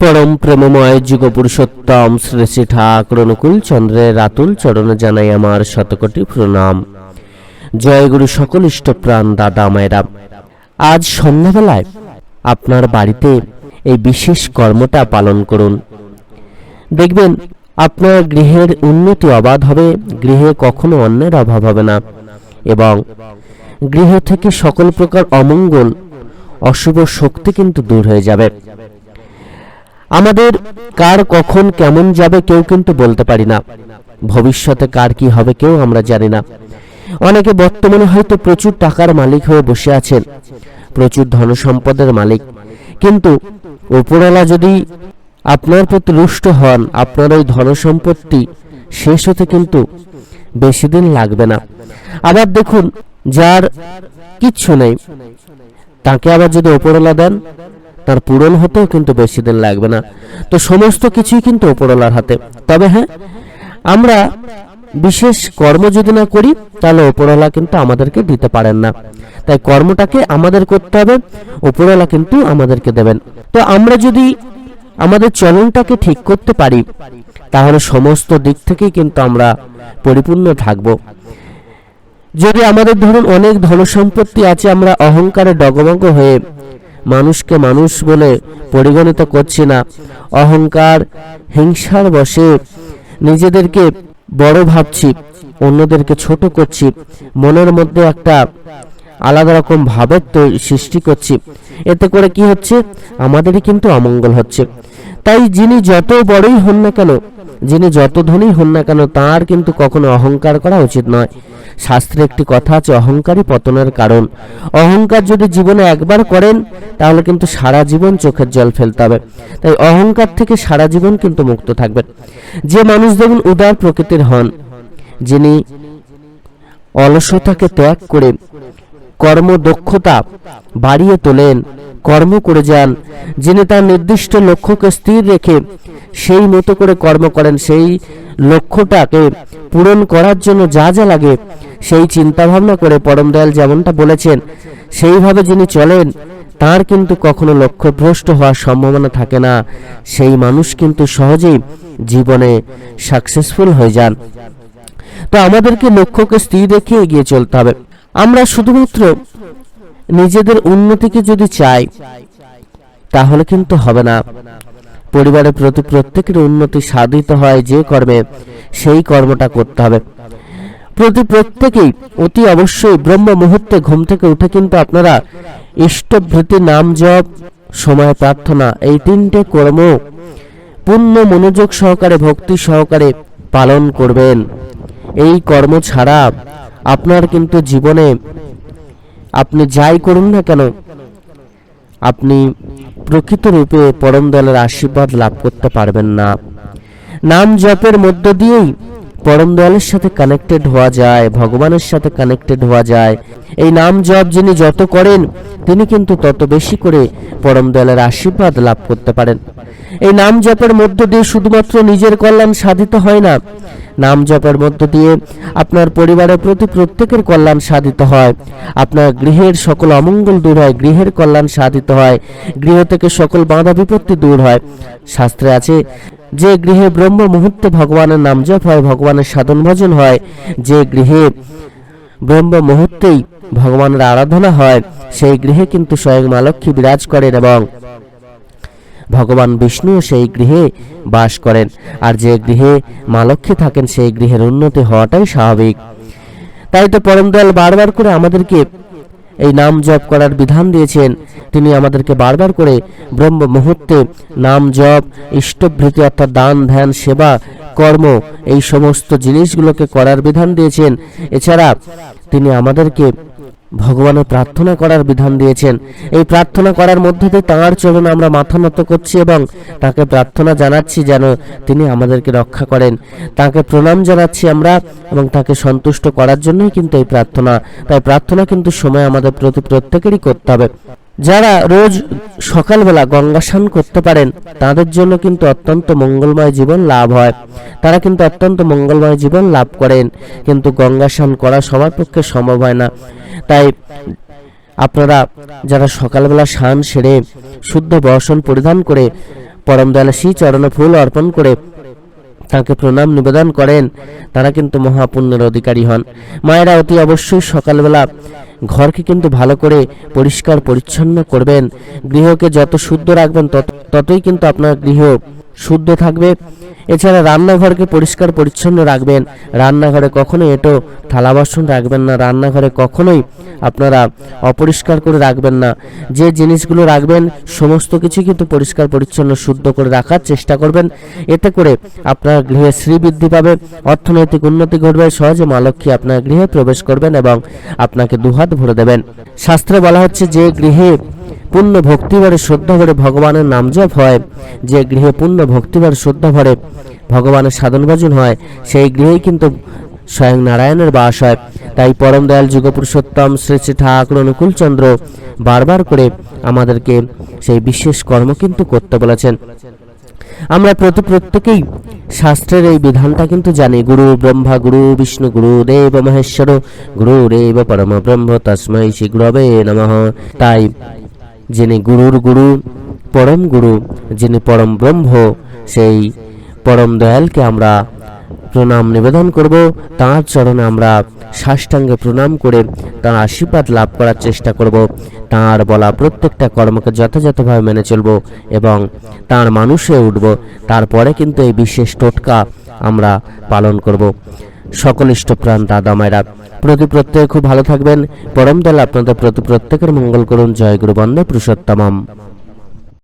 পরম প্রেমময় যুগ পুরুষোত্তম শ্রী শ্রী ঠাকুর অনুকূল চন্দ্রের রাতুল চরণে জানাই আমার শতকোটি প্রণাম। জয় গুরু সকল ইষ্টপ্রাণ দাদা মায়েরা। আজ সন্ধ্যাবেলায় আপনার বাড়িতে এই বিশেষ কর্মটা পালন করুন। দেখবেন আপনার গৃহের উন্নতি অবাধ হবে, গৃহে কখনো অন্যের অভাব হবে না এবং গৃহ থেকে সকল প্রকার অমঙ্গল, অশুভ শক্তি কিন্তু দূর হয়ে যাবে। আমাদের কার কখন কেমন যাবে কেউ কিন্তু বলতে পারি না। ভবিষ্যতে কার কি হবে কেউ আমরা জানি না। অনেকে বর্তমানে হয়তো প্রচুর টাকার মালিক হয়ে বসে আছেন, প্রচুর ধন সম্পদের মালিক। কিন্তু উপরওয়ালা যদি আপনার প্রতি রুষ্ট হন, আপনার ওই ধন সম্পত্তি শেষ হতে কিন্তু বেশি দিন লাগবে না। আবার দেখুন, যার কিচ্ছু নেই, তাকে আবার যদি ওপরওয়ালা দেন তার পূরণ হতেও কিন্তু বেশি দিন লাগবে না। তো সমস্ত কিছুই কিন্তু ওপরওয়ালার হাতে। তবে হ্যাঁ আমরা বিশেষ কর্ম যদি না করি, তাহলে ওপরওয়ালা কিন্তু আমাদেরকে দিতে পারেন না। তাই কর্মটাকে আমাদের করতে হবে ওপরওয়ালা কিন্তু আমাদেরকে দেবেন। তো আমরা যদি আমাদের চলনটাকে ঠিক করতে পারি, তাহলে সমস্ত দিক থেকেই কিন্তু আমরা পরিপূর্ণ থাকব। যদি আমাদের ধরুন অনেক ধনসম্পত্তি আছে, আমরা অহংকারে ডগমগ হয়ে মানুষকে মানুষ বলে পরিগণিত করছি না। অহংকার, হিংসার বসে নিজেদেরকে বড় ভাবছি, অন্যদেরকে ছোট করছি, মনের মধ্যে একটা আলাদা রকম ভাবের সৃষ্টি করছি। এতে করে কি হচ্ছে? আমাদেরই কিন্তু অমঙ্গল হচ্ছে। তাই যিনি যত বড়ই হন না কেন যিনি যত ধনী হন না কেন, তার কিন্তু কখনো অহংকার করা উচিত নয়। শাস্ত্রে একটি কথা আছে, অহংকারই পতনের কারণ। অহংকার যদি জীবনে একবার করেন, তাহলে কিন্তু সারা জীবন চোখের জল ফেলতে হবে। তাই অহংকার থেকে সারা জীবন কিন্তু মুক্ত থাকবেন। যে মানুষ দেখুন উদার প্রকৃতির হন, যিনি অলসতাকে ত্যাগ করে কর্মদক্ষতা বাড়িয়ে তোলেন কর্ম করে যান। যিনি তার নির্দিষ্ট লক্ষ্যকে স্থির রেখে সেই মতো করে কর্ম করেন, সেই লক্ষ্যটাকে পূরণ করার জন্য যা যা লাগে, সেই চিন্তা ভাবনা করে পরম দয়াল যেমনটা বলেছেন, সেইভাবে যিনি চলেন, তার কিন্তু কখনো লক্ষ্যভ্রষ্ট হওয়ার সম্ভাবনা থাকে না। সেই মানুষ কিন্তু সহজেই জীবনে সাকসেসফুল হয়ে যান। তো আমাদেরকে লক্ষ্যকে স্থির রেখে এগিয়ে চলতে হবে। আমরা শুধুমাত্র নিজেদের উন্নতিকে যদি চাই তাহলে কিন্তু হবে না। পরিবারের প্রতি প্রত্যেকের উন্নতি সাধিত হয় যে কর্মে, সেই কর্মটা করতে হবে। প্রতি প্রত্যেকেই অতি অবশ্যই ব্রহ্ম মুহূর্তে ঘুম থেকে উঠে কিন্তু আপনারা ইষ্টভৃতি নাম জপ, সময় প্রার্থনা, এই তিনটে কর্ম পূর্ণ মনোযোগ সহকারে, ভক্তি সহকারে পালন করবেন। এই কর্ম ছাড়া আপনার কিন্তু জীবনে আপনি যাই করুন না কেন, আপনি প্রকৃত রূপে পরম দলের আশীর্বাদ লাভ করতে পারবেন না। নাম জপের মধ্য দিয়েই পরম দয়ালের সাথে কানেক্টেড হওয়া যায়, ভগবানের সাথে কানেক্টেড হওয়া যায়। এই নাম জপ যিনি যত করেন, তিনি কিন্তু তত বেশি করে পরম দয়ালের আশীর্বাদ লাভ করতে পারেন। এই নাম জপের মধ্য দিয়ে শুধুমাত্র নিজের কল্যাণ সাধিত হয় না নাম জপের মধ্য দিয়ে আপনার পরিবারের প্রতি প্রত্যেকের কল্যাণ সাধিত হয়। আপনার গৃহের সকল অমঙ্গল দূর হয়, গৃহের কল্যাণ সাধিত হয়। গৃহ থেকে সকল বাধা বিপত্তি দূর হয়। শাস্ত্রে আছে, যে গৃহে ব্রহ্ম মুহূর্তে ভগবানের নাম জপ হয়, ভগবানের সাধন ভজন হয়, যে গৃহে ব্রহ্ম মুহূর্তেই ভগবানের আরাধনা হয়, সেই গৃহে কিন্তু স্বয়ং মা বিরাজ করেন এবং ভগবান বিষ্ণুও সেই গৃহে বাস করেন। আর যে গৃহে মা লক্ষ্মী থাকেন, সেই গৃহের উন্নতি হওয়াটাই স্বাভাবিক। তাই তো পরম দয়াল বারবার করে আমাদেরকে এই নাম জপ করার বিধান দিয়েছেন। তিনি আমাদেরকে বারবার করে ব্রহ্ম মুহূর্তে নাম জপ, ইষ্টভৃতি অর্থাৎ দান, ধ্যান, সেবা, কর্ম এই সমস্ত জিনিসগুলোকে করার বিধান দিয়েছেন। এছাড়া তিনি আমাদেরকে ভগবানের প্রার্থনা করার বিধান দিয়েছেন। এই প্রার্থনা করার মধ্যে দিয়ে তাঁর চরণে আমরা মাথা নত করছি এবং তাকে প্রার্থনা জানাচ্ছি যেন তিনি আমাদেরকে রক্ষা করেন। তাকে প্রণাম জানাচ্ছি আমরা এবং তাকে সন্তুষ্ট করার জন্যই কিন্তু এই প্রার্থনা। তাই প্রার্থনা কিন্তু সময় আমাদের প্রতি প্রত্যেকেরই করতে হবে। যারা রোজ সকালবেলা গঙ্গা স্নান করতে পারেন, তাদের জন্য কিন্তু অত্যন্ত মঙ্গলময় জীবন লাভ হয়। তারা কিন্তু অত্যন্ত মঙ্গলময় জীবন লাভ করেন। কিন্তু গঙ্গা স্নান করা সবার পক্ষে সম্ভব হয় না। তাই আপনারা যারা সকালবেলা স্নান সেরে শুদ্ধ বর্ষণ পরিধান করে পরম দয়াল শ্রী চরণে ফুল অর্পণ করে তাকে প্রণাম নিবেদন করেন, তারা কিন্তু মহাপুণ্যের অধিকারী হন। মায়েরা অতি অবশ্যই সকালবেলা ঘরকে কিন্তু ভালো করে পরিষ্কার পরিচ্ছন্ন করবেন। গৃহকে যত শুদ্ধ রাখবেন তত ততই কিন্তু আপনার গৃহ শুদ্ধ থাকবে। এছাড়া রান্নাঘরকে পরিষ্কার পরিচ্ছন্ন রাখবেন। রান্নাঘরে কখনোই এটো, থালা বাসন রাখবেন না। রান্নাঘরে কখনোই আপনারা অপরিষ্কার করে রাখবেন না। যে জিনিসগুলো রাখবেন, সমস্ত কিছু কিন্তু পরিষ্কার, পরিচ্ছন্ন, শুদ্ধ করে রাখার চেষ্টা করবেন। এতে করে আপনার গৃহে শ্রী বৃদ্ধি পাবে। অর্থনৈতিক উন্নতি ঘটবে, সহজে মা লক্ষ্মী আপনার গৃহে প্রবেশ করবেন এবং আপনাকে দুহাত ভরে দেবেন। শাস্ত্রে বলা হচ্ছে, যে গৃহে পূর্ণ ভক্তি ভরে শ্রদ্ধা ভরে ভগবানের নাম জপ হয়, যে গৃহে পূর্ণ ভক্তি ভরে শ্রদ্ধা ভরে ভগবানের সাধন ভজন হয়, সেই গৃহেই কিন্তু স্বয়ং নারায়ণের বাস হয়। তাই পরম দয়াল যুগ পুরুষোত্তম শ্রী শ্রী ঠাকুর অনুকূল চন্দ্র বারবার করে আমাদেরকে সেই বিশেষ কর্ম কিন্তু করতে বলেছেন। আমরা প্রতি প্রত্যেকেই শাস্ত্রের এই বিধানটা কিন্তু জানি, গুরু ব্রহ্মা, গুরু বিষ্ণু, গুরু দেব মহেশ্বর, গুরু রেব পরম ব্রহ্ম, তস্মৈ শ্রী গুরবে নমঃ। তাই যিনি গুরুর গুরু, পরম গুরু, যিনি পরম ব্রহ্ম, সেই পরম দয়ালকে আমরা প্রণাম নিবেদন করব। তাঁর চরণে আমরা সাষ্টাঙ্গে প্রণাম করে তাঁর আশীর্বাদ লাভ করার চেষ্টা করব। তাঁর বলা প্রত্যেকটা কর্মকে যথাযথভাবে মেনে চলব এবং তাঁর মানুষে উঠব। তারপরে কিন্তু এই বিশেষ টোটকা আমরা পালন করব। সকল ইষ্টপ্রাণ দাদা মায়েরা। প্রতি প্রত্যেকে খুব ভালো থাকবেন। পরম দল আপনাদের প্রতি প্রত্যেকের মঙ্গল করুন। জয় গুরু বন্দে পুরুষোত্তমম।